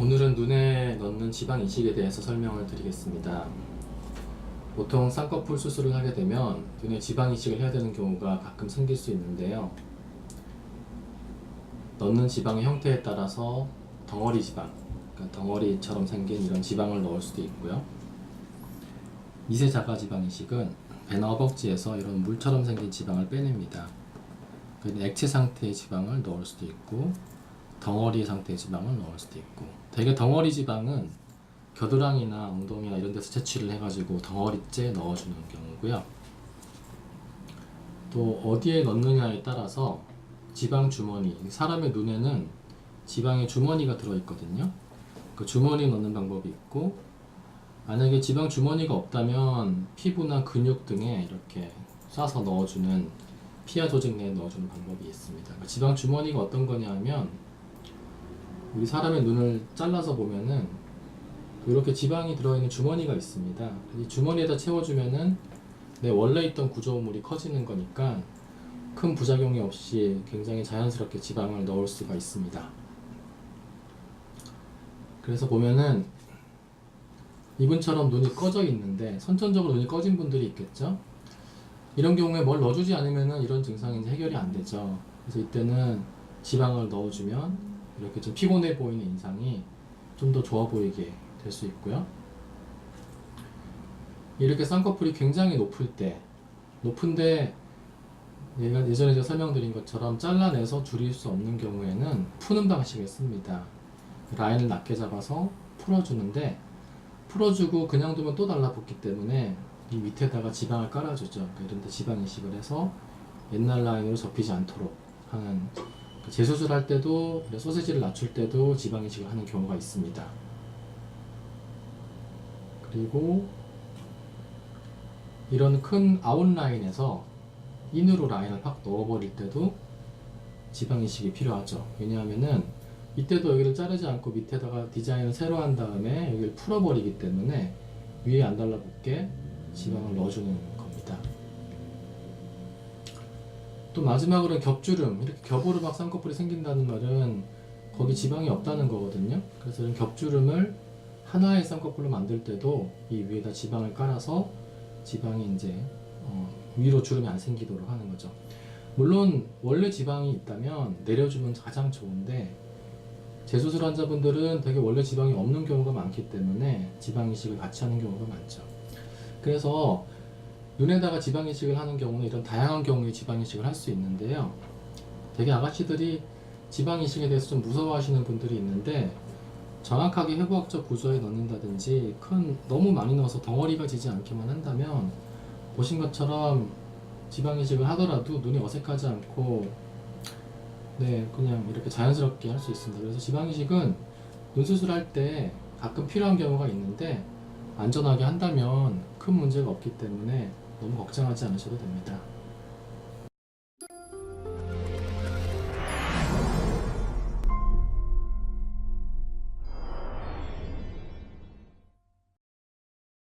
오늘은 눈에 넣는 지방 이식에 대해서 설명을 드리겠습니다. 보통 쌍꺼풀 수술을 하게 되면 눈에 지방 이식을 해야 되는 경우가 가끔 생길 수 있는데요. 넣는 지방의 형태에 따라서 덩어리 지방, 그러니까 덩어리처럼 생긴 이런 지방을 넣을 수도 있고요. 미세 자가 지방 이식은 배나 허벅지에서 이런 물처럼 생긴 지방을 빼냅니다. 그 액체 상태의 지방을 넣을 수도 있고 덩어리 상태의 지방을 넣을 수도 있고 대개 덩어리 지방은 겨드랑이나 엉덩이나 이런 데서 채취를 해가지고 덩어리째 넣어주는 경우고요. 또 어디에 넣느냐에 따라서 지방 주머니 사람의 눈에는 지방의 주머니가 들어있거든요. 그 주머니 넣는 방법이 있고 만약에 지방 주머니가 없다면 피부나 근육 등에 이렇게 싸서 넣어주는 피하 조직 내에 넣어주는 방법이 있습니다. 그 지방 주머니가 어떤 거냐면 우리 사람의 눈을 잘라서 보면은 이렇게 지방이 들어있는 주머니가 있습니다. 이 주머니에다 채워주면은 내 원래 있던 구조물이 커지는 거니까 큰 부작용이 없이 굉장히 자연스럽게 지방을 넣을 수가 있습니다. 그래서 보면은 이분처럼 눈이 꺼져 있는데 선천적으로 눈이 꺼진 분들이 있겠죠? 이런 경우에 뭘 넣어주지 않으면은 이런 증상이 이제 해결이 안 되죠. 그래서 이때는 지방을 넣어주면 이렇게 좀 피곤해 보이는 인상이 좀 더 좋아 보이게 될 수 있고요. 이렇게 쌍꺼풀이 굉장히 높을 때, 높은데 예전에 제가 설명드린 것처럼 잘라내서 줄일 수 없는 경우에는 푸는 방식을 씁니다. 라인을 낮게 잡아서 풀어주는데 풀어주고 그냥 두면 또 달라붙기 때문에 이 밑에다가 지방을 깔아주죠. 그러니까 이런 데 지방 이식을 해서 옛날 라인으로 접히지 않도록 하는 그 재수술 할 때도 그래 소세지를 낮출 때도 지방 이식을 하는 경우가 있습니다. 그리고 이런 큰 아웃라인에서 인으로 라인을 팍 넣어버릴 때도 지방 이식이 필요하죠. 왜냐하면은 이때도 여기를 자르지 않고 밑에다가 디자인을 새로 한 다음에 여기를 풀어버리기 때문에 위에 안 달라붙게 지방을 넣어주는 겁니다. 또 마지막으로는 겹주름 이렇게 겹오르막 쌍꺼풀이 생긴다는 말은 거기 지방이 없다는 거거든요. 그래서 이런 겹주름을 하나의 쌍꺼풀로 만들 때도 이 위에다 지방을 깔아서 지방이 이제 어, 위로 주름이 안 생기도록 하는 거죠. 물론 원래 지방이 있다면 내려주면 가장 좋은데 재수술 환자분들은 되게 원래 지방이 없는 경우가 많기 때문에 지방 이식을 같이 하는 경우가 많죠. 그래서 눈에다가 지방 이식을 하는 경우는 이런 다양한 경우에 지방 이식을 할 수 있는데요. 되게 아가씨들이 지방 이식에 대해서 좀 무서워하시는 분들이 있는데 정확하게 해부학적 구조에 넣는다든지 큰 너무 많이 넣어서 덩어리가 지지 않게만 한다면 보신 것처럼 지방 이식을 하더라도 눈이 어색하지 않고 네 그냥 이렇게 자연스럽게 할 수 있습니다. 그래서 지방 이식은 눈 수술 할 때 가끔 필요한 경우가 있는데 안전하게 한다면 큰 문제가 없기 때문에 너무 걱정하지 않으셔도 됩니다.